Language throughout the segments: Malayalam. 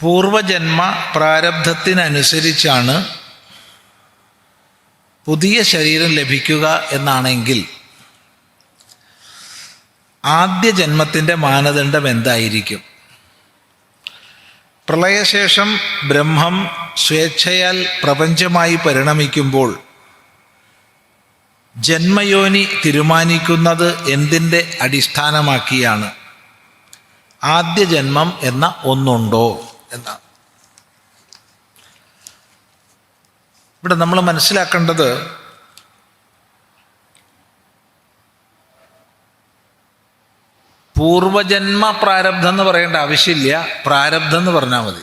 പൂർവജന്മ പ്രാരബ്ധത്തിനനുസരിച്ചാണ് പുതിയ ശരീരം ലഭിക്കുക എന്നാണെങ്കിൽ ആദ്യ ജന്മത്തിന്റെ മാനദണ്ഡം എന്തായിരിക്കും? പ്രളയശേഷം ബ്രഹ്മം സ്വേച്ഛയാൽ പ്രപഞ്ചമായി പരിണമിക്കുമ്പോൾ ജന്മയോനി തീരുമാനിക്കുന്നത് എന്തിന്റെ അടിസ്ഥാനമാക്കിയാണ്? ആദ്യ ജന്മം എന്ന ഒന്നുണ്ടോ? എന്നാണ് ഇവിടെ നമ്മൾ മനസ്സിലാക്കേണ്ടത് പൂർവജന്മ പ്രാരബ്ധം എന്ന് പറയേണ്ട ആവശ്യമില്ല. പ്രാരബ്ധം എന്ന് പറഞ്ഞാൽ മതി.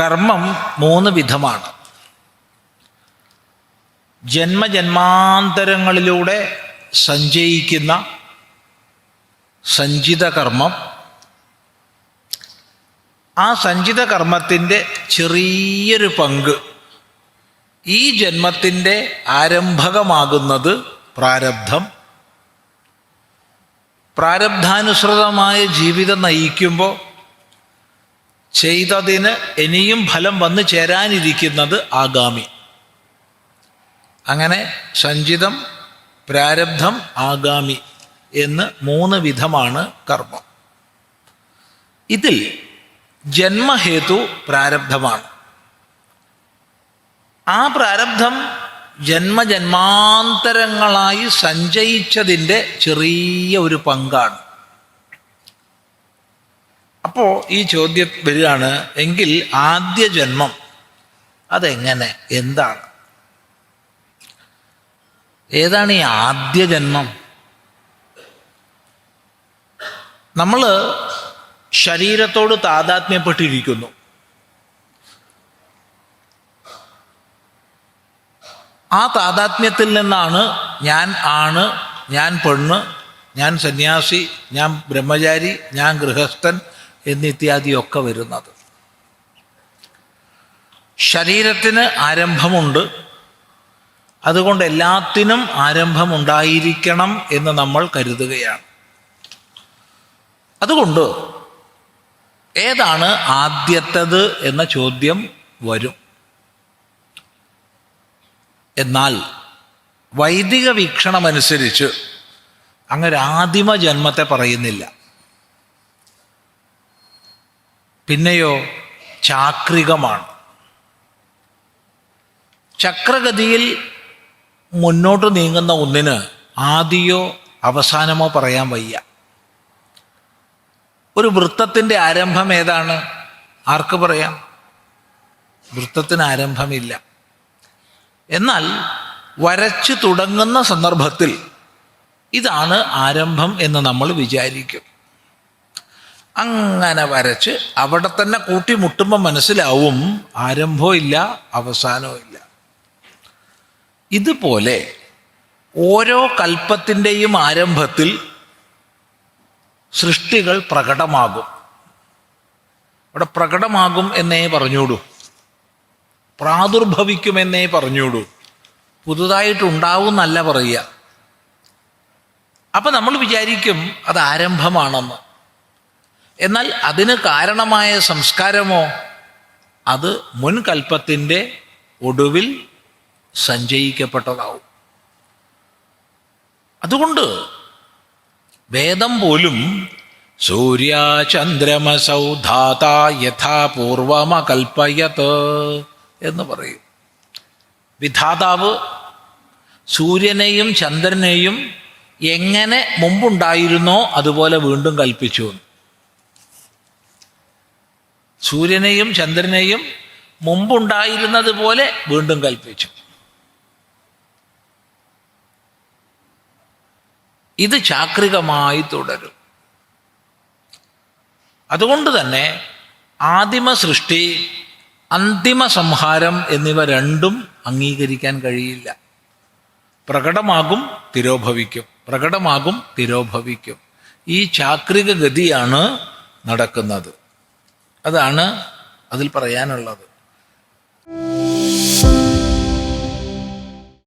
കർമ്മം മൂന്ന് വിധമാണ്. ജന്മജന്മാന്തരങ്ങളിലൂടെ സഞ്ചയിക്കുന്ന സഞ്ചിത കർമ്മം ആ സഞ്ചിത കർമ്മത്തിന്റെ ചെറിയൊരു പങ്ക് ഈ ജന്മത്തിന്റെ ആരംഭകമാകുന്നത് പ്രാരബ്ധം. പ്രാരബ്ധാനുസൃതമായ ജീവിതം നയിക്കുമ്പോൾ ചെയ്തതിന് ഇനിയും ഫലം വന്നു ചേരാനിരിക്കുന്നത് ആഗാമി. അങ്ങനെ സഞ്ചിതം പ്രാരബ്ധം ആഗാമി. എന്ന് മൂന്ന് വിധമാണ് കർമ്മം. ഇതിൽ ജന്മഹേതു പ്രാരബ്ധമാണ്. ആ പ്രാരബ്ധം ജന്മജന്മാന്തരങ്ങളായി സഞ്ചയിച്ചതിന്റെ ചെറിയ ഒരു പങ്കാണ്. അപ്പോൾ ഈ ചോദ്യം വരികയാണ് എങ്കിൽ ആദ്യ ജന്മം അതെങ്ങനെ? എന്താണ്? ഏതാണ് ഈ ആദ്യ ജന്മം? നമ്മൾ ശരീരത്തോട് താതാത്മ്യപ്പെട്ടിരിക്കുന്നു. ആ താതാത്മ്യത്തിൽ നിന്നാണ് ഞാൻ ആണ് ഞാൻ പെണ്ണ് ഞാൻ സന്യാസി ഞാൻ ബ്രഹ്മചാരി ഞാൻ ഗൃഹസ്ഥൻ എന്നിത്യാദിയൊക്കെ വരുന്നത്. ശരീരത്തിന് ആരംഭമുണ്ട്. അതുകൊണ്ട് എല്ലാത്തിനും ആരംഭമുണ്ടായിരിക്കണം എന്ന് നമ്മൾ കരുതുകയാണ്. അതുകൊണ്ട് ഏതാണ് ആദ്യത്തത് എന്ന ചോദ്യം വരും. എന്നാൽ വൈദിക വീക്ഷണമനുസരിച്ച് അങ്ങനെ ആദിമ ജന്മത്തെ പറയുന്നില്ല. പിന്നെയോ ചാക്രികമാണ്. ചക്രഗതിയിൽ മുന്നോട്ട് നീങ്ങുന്ന ഒന്നിന് ആദിയോ അവസാനമോ പറയാൻ വയ്യ. ഒരു വൃത്തത്തിന്റെ ആരംഭം ഏതാണ്? ആർക്ക് പറയാം? വൃത്തത്തിന് ആരംഭമില്ല. എന്നാൽ വരച്ചു തുടങ്ങുന്ന സന്ദർഭത്തിൽ ഇതാണ് ആരംഭം എന്ന് നമ്മൾ വിചാരിക്കും. അങ്ങനെ വരച്ച് അവിടെ തന്നെ കൂട്ടിമുട്ടുമ്പോൾ മനസ്സിലാവും ആരംഭവും ഇല്ല അവസാനവും ഇല്ല. ഇതുപോലെ ഓരോ കൽപ്പത്തിന്റെയും ആരംഭത്തിൽ സൃഷ്ടികൾ പ്രകടമാകും. അവിടെ പ്രകടമാകും എന്നേ പറഞ്ഞോളൂ പ്രാദുർഭവിക്കുമെന്നേ പറഞ്ഞോളൂ പുതുതായിട്ടുണ്ടാവും എന്നല്ല പറയുക. അപ്പം നമ്മൾ വിചാരിക്കും അത് ആരംഭമാണെന്ന്. എന്നാൽ അതിന് കാരണമായ സംസ്കാരമോ? അത് മുൻകൽപ്പത്തിന്റെ ഒടുവിൽ സഞ്ചയിക്കപ്പെട്ടതാവും. അതുകൊണ്ട് വേദം പോലും സൂര്യചന്ദ്രമസൗ ധാത യഥാ പൂർവമകൽപ്പയത് എന്ന് പറയും വിധാതാവ് സൂര്യനെയും ചന്ദ്രനെയും എങ്ങനെ മുമ്പുണ്ടായിരുന്നോ അതുപോലെ വീണ്ടും കൽപ്പിച്ചു. സൂര്യനെയും ചന്ദ്രനെയും മുമ്പുണ്ടായിരുന്നത് പോലെ വീണ്ടും കൽപ്പിച്ചു ഇത് ചാക്രികമായി തുടരും. അതുകൊണ്ട് തന്നെ ആദിമ സൃഷ്ടി അന്തിമ സംഹാരം എന്നിവ രണ്ടും അംഗീകരിക്കാൻ കഴിയില്ല. പ്രകടമാകും തിരോഭവിക്കും. പ്രകടമാകും തിരോഭവിക്കും. ഈ ചാക്രിക ഗതിയാണ് നടക്കുന്നത്. അതാണ് അതിൽ പറയാനുള്ളത്.